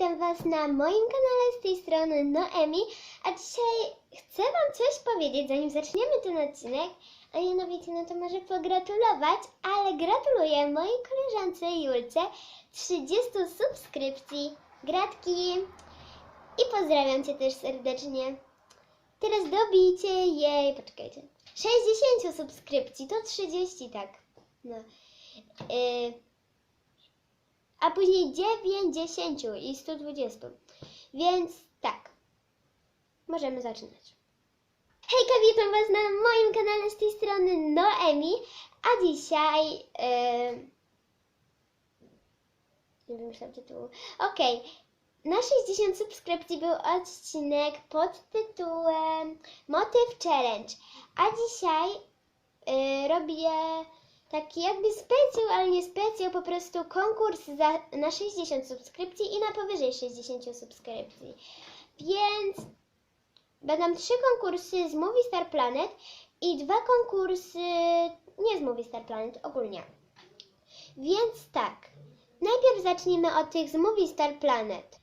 witam Was na moim kanale z tej strony Noemi, a dzisiaj chcę Wam coś powiedzieć, zanim zaczniemy ten odcinek, a mianowicie no to może pogratulować, ale gratuluję mojej koleżance Julce 30 subskrypcji, gratki. I pozdrawiam Cię też serdecznie. Teraz dobijcie jej, poczekajcie, 60 subskrypcji, to 30 tak, no. Yy, a później 90 i 120. Więc tak, możemy zaczynać. Hejka, witam Was na moim kanale z tej strony Noemi, a dzisiaj... Yy... Nie wymyślam tytułu. Okej, na 60 subskrypcji był odcinek pod tytułem Motyw Challenge, a dzisiaj yy, robię taki jakby specjał, ale nie specjał, po prostu konkurs za, na 60 subskrypcji i na powyżej 60 subskrypcji. Więc będą trzy konkursy z Movie Star Planet i dwa konkursy nie z Movie Star Planet, ogólnie. Więc tak, najpierw zacznijmy od tych z Movie Star Planet.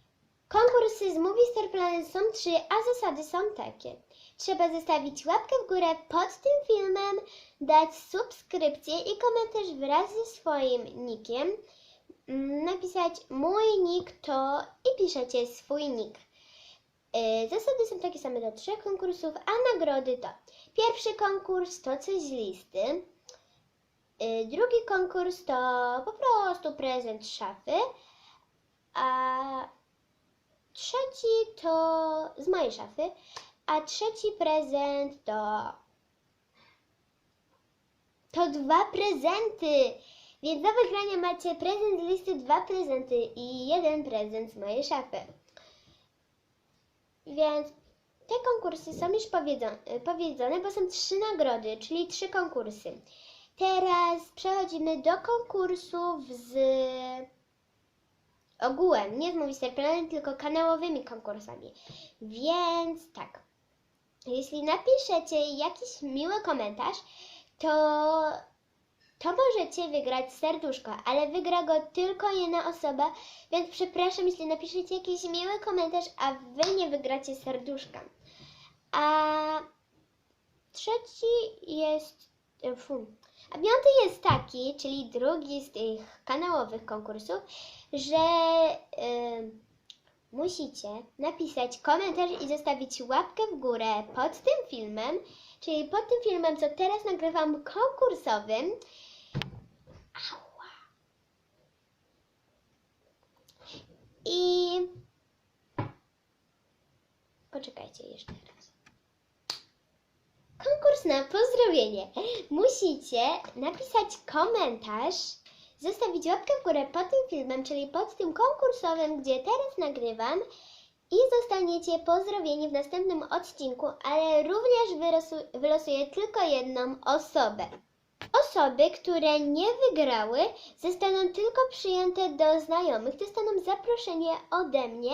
Konkursy z Movie Star Planet są trzy, a zasady są takie. Trzeba zostawić łapkę w górę pod tym filmem, dać subskrypcję i komentarz wraz ze swoim nickiem, mm, napisać mój nick to i piszecie swój nick. Yy, Zasady są takie same do trzech konkursów, a nagrody to pierwszy konkurs to coś z listy, yy, drugi konkurs to po prostu prezent szafy, a to z mojej szafy, a trzeci prezent to. To dwa prezenty! Więc do wygrania macie prezent z listy, dwa prezenty i jeden prezent z mojej szafy. Więc te konkursy są już powiedzone, powiedzone, bo są trzy nagrody, czyli trzy konkursy. Teraz przechodzimy do konkursów z ogółem, nie z Movistar Planet, tylko kanałowymi konkursami. Więc tak, jeśli napiszecie jakiś miły komentarz, to, to możecie wygrać serduszko, ale wygra go tylko jedna osoba, więc przepraszam, jeśli napiszecie jakiś miły komentarz, a wy nie wygracie serduszka. A trzeci jest. E. A piąty jest taki, czyli drugi z tych kanałowych konkursów, że y, musicie napisać komentarz i zostawić łapkę w górę pod tym filmem, czyli pod tym filmem, co teraz nagrywam konkursowym. Ała. I poczekajcie jeszcze raz. Konkurs na pozdrowienie. Musicie napisać komentarz, zostawić łapkę w górę pod tym filmem, czyli pod tym konkursowym, gdzie teraz nagrywam i zostaniecie pozdrowieni w następnym odcinku, ale również wylosu- wylosuję tylko jedną osobę. Osoby, które nie wygrały, zostaną tylko przyjęte do znajomych. Dostaną zaproszenie ode mnie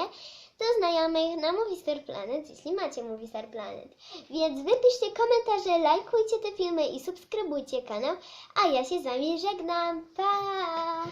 do znajomych na Movistar Planet, jeśli macie Movistar Planet. Więc wypiszcie komentarze, lajkujcie te filmy i subskrybujcie kanał, a ja się z wami żegnam. Pa!